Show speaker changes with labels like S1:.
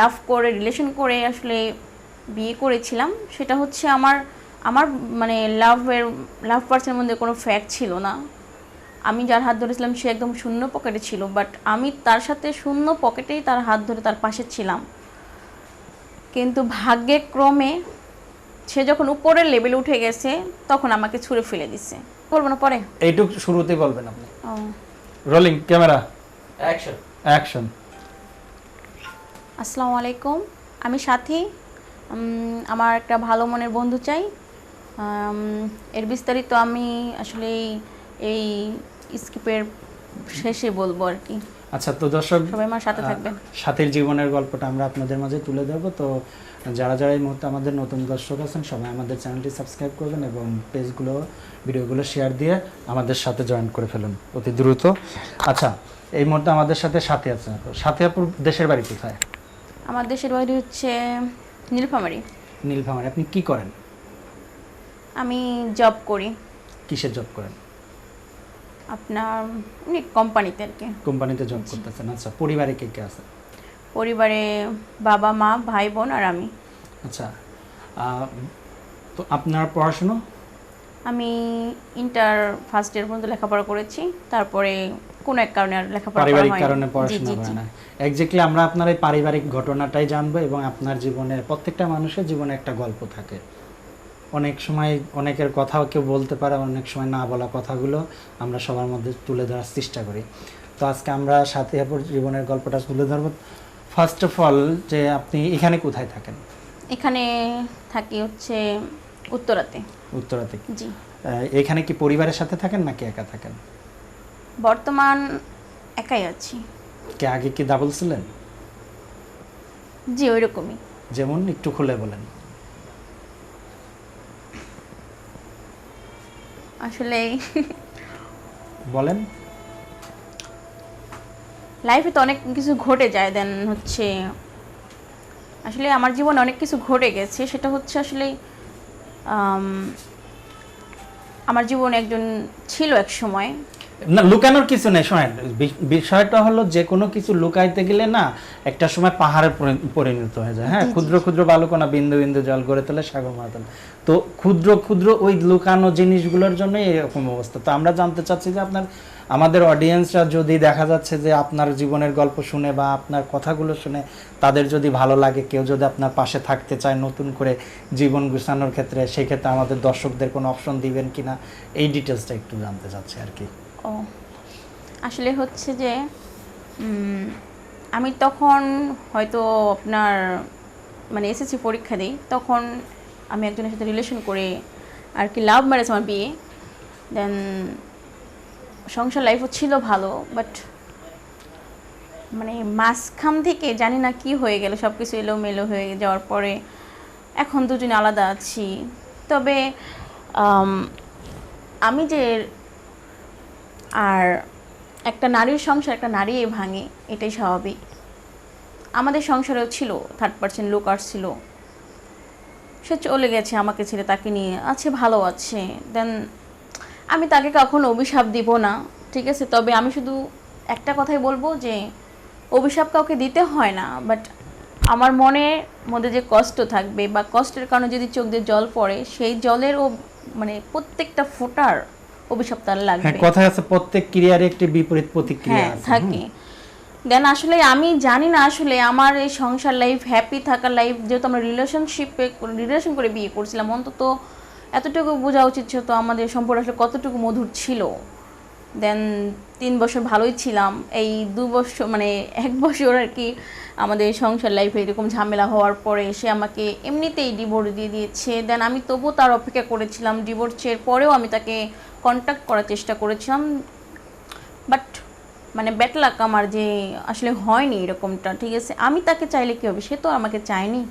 S1: লাভ করে রিলেশন করে আসলে বিয়ে করেছিলাম সেটা হচ্ছে আমার আমার মানে লাভের লাভ পার্সনের মধ্যে কোনো ফ্যাক্ট ছিল না। আমি যার হাত ধরেছিলাম সে একদম শূন্য পকেটে ছিল বাট আমি তার সাথে শূন্য পকেটেই তার হাত ধরে তার পাশে ছিলাম। কিন্তু ভাগ্যে ক্রমে সে যখন উপরের লেভেলে উঠে গেছে তখন আমাকে ছুঁড়ে ফেলে দিছে। বলব না পরে?
S2: এইটুক শুরুতেই বলবেন আপনি।
S1: ও,
S2: রোলিং ক্যামেরা
S3: অ্যাকশন
S2: অ্যাকশন
S1: আসসালামু আলাইকুম। আমি সাথী। আমার একটা ভালো মনের বন্ধু চাই। এর বিস্তারিত আমি আসলে এই- স্কিপের শেষে বলব আর কি।
S2: আচ্ছা তো দর্শক
S1: সবাই আমার সাথে থাকবেন।
S2: সাথীর জীবনের গল্পটা আমরা আপনাদের মাঝে তুলে ধরবো। তো যারা যারা এই মুহূর্তে আমাদের নতুন দর্শক আছেন সবাই আমাদের চ্যানেলটি সাবস্ক্রাইব করবেন এবং পেজগুলো ভিডিওগুলো শেয়ার দিয়ে আমাদের সাথে জয়েন করে ফেলুন অতি দ্রুত। আচ্ছা এই মুহূর্তে আমাদের সাথে সাথী আছে। সাথী আপুর দেশের বাড়ি কোথায়?
S1: আমার দেশের বাড়ি হচ্ছে নীলফামারি।
S2: নীলফামারি আপনি কি করেন?
S1: আমি জব করি।
S2: কিসের জব করেন?
S1: আপনার অনেক কোম্পানিতে আর কি।
S2: কোম্পানিতে জব করতেছেন আচ্ছা পরিবারে কে কে আছে?
S1: পরিবারে বাবা মা ভাই বোন আর আমি।
S2: আচ্ছা তো আপনার পড়াশুনো?
S1: আমি ইন্টার ফার্স্ট ইয়ার পর্যন্ত লেখাপড়া করেছি তারপরে কোনো এক কারণে আর লেখাপড়া
S2: পারিবারিক। কারণে পড়াশোনা হয়। না। একজাক্টলি আমরা আপনার এই পারিবারিক ঘটনাটাই জানব এবং আপনার জীবনে প্রত্যেকটা মানুষের জীবনে একটা গল্প থাকে। অনেক সময় অনেকের কথাও কেউ বলতে পারে অনেক সময় না বলা কথাগুলো আমরা সবার মধ্যে তুলে ধরার চেষ্টা করি। তো আজকে আমরা সাথী জীবনের গল্পটা তুলে ধরবো। ফার্স্ট অফ অল যে আপনি এখানে কোথায় থাকেন?
S1: এখানে থাকি হচ্ছে উত্তরাতে।
S2: উত্তরাতে।
S1: জি।
S2: এখানে কি পরিবারের সাথে থাকেন নাকি একা থাকেন?
S1: বর্তমান একাই আছি।
S2: কে আগে কি ডাবল ছিলেন?
S1: জি ওইরকমই।
S2: যেমন একটু খুলে বলেন।
S1: আসলে
S2: বলেন।
S1: লাইফে তো অনেক কিছু ঘটে যায় দেন হচ্ছে আসলে আমার জীবনে অনেক কিছু ঘটে গেছে। সেটা হচ্ছে আসলে আমার জীবনে একজন ছিল এক সময়।
S2: না লুকানোর কিছু নেই শোনেন বিষয়টা হলো যে কোনো কিছু লুকাইতে গেলে না একটা সময় পাহাড়ে পরিণত হয়ে যায়। হ্যাঁ ক্ষুদ্র ক্ষুদ্র বালুকণা বিন্দু বিন্দু জল গড়ে তোলে সাগর মাতাল তো ক্ষুদ্র ক্ষুদ্র ওই লুকানো জিনিসগুলোর জন্য এরকম অবস্থা। তো আমরা জানতে চাচ্ছি যে আপনার আমাদের অডিয়েন্সরা যদি দেখা যাচ্ছে যে আপনার জীবনের গল্প শুনে বা আপনার কথাগুলো শুনে তাদের যদি ভালো লাগে কেউ যদি আপনার পাশে থাকতে চায় নতুন করে জীবন গুছানোর ক্ষেত্রে সেক্ষেত্রে আমাদের দর্শকদের কোনো অপশন দিবেন কিনা? এই ডিটেলসটা একটু জানতে চাচ্ছি আর কি।
S1: ও, আসলে হচ্ছে যে আমি তখন হয়তো আপনার মানে এসএসসি পরীক্ষা দিই, তখন আমি একজনের সাথে রিলেশন করে আর কি লাভ ম্যারেজ আমার বিয়ে দেন সংসার লাইফও ছিল ভালো বাট মানে মাঝখান থেকে জানি না কি হয়ে গেল সব কিছু এলোমেলো হয়ে যাওয়ার পরে এখন দুজনে আলাদা আছি। তবে আমি যে আর একটা নারীর সংসার, একটা নারী ভাঙে, এটাই স্বাভাবিক। আমাদের সংসারেও ছিল থার্ড পার্সেন্ট লোক ছিল। সে চলে গেছে আমাকে ছেড়ে তাকে নিয়ে। আছে, ভালো আছে। দেন আমি তাকে কখনো অভিশাপ দিব না, ঠিক আছে? তবে আমি শুধু একটা কথাই বলব যে, অভিশাপ কাউকে দিতে হয় না বাট আমার মনের মধ্যে যে কষ্ট থাকবে বা কষ্টের কারণে যদি চোখ দিয়ে জল পড়ে, সেই জলের ও মানে প্রত্যেকটা ফোটার অভিশাপ লাগবে
S2: হ্যাঁ কথা আছে প্রত্যেক ক্রিয়ার একটি বিপরীত প্রতিক্রিয়া
S1: হ্যাঁ
S2: আছে
S1: থাকে। দেন আসলে আমি জানি না আসলে আমার এই সংসার লাইফ হ্যাপি থাকার লাইফ যেহেতু আমরা রিলেশনশিপে রিলেশন করে বিয়ে করছিলাম অন্তত এতটুকু বোঝা উচিত ছিল তো আমাদের সম্পর্ক আসলে কতটুকু মধুর ছিল। দেন তিন বছর ভালোই ছিলাম। এই দু বছর মানে এক বছর আর কি আমাদের সংসার লাইফে এরকম ঝামেলা হওয়ার পরে সে আমাকে এমনিতেই ডিভোর্স দিয়ে দিয়েছে। দেন আমি তবুও তার অপেক্ষা করেছিলাম। ডিভোর্সের পরেও আমি তাকে কন্ট্যাক্ট করার চেষ্টা করেছিলাম। বাট মানে ব্যাট লাক আমার যে আসলে হয়নি এরকমটা, ঠিক আছে? আমি তাকে চাইলে কী হবে? সে তো আমাকে চায়নি।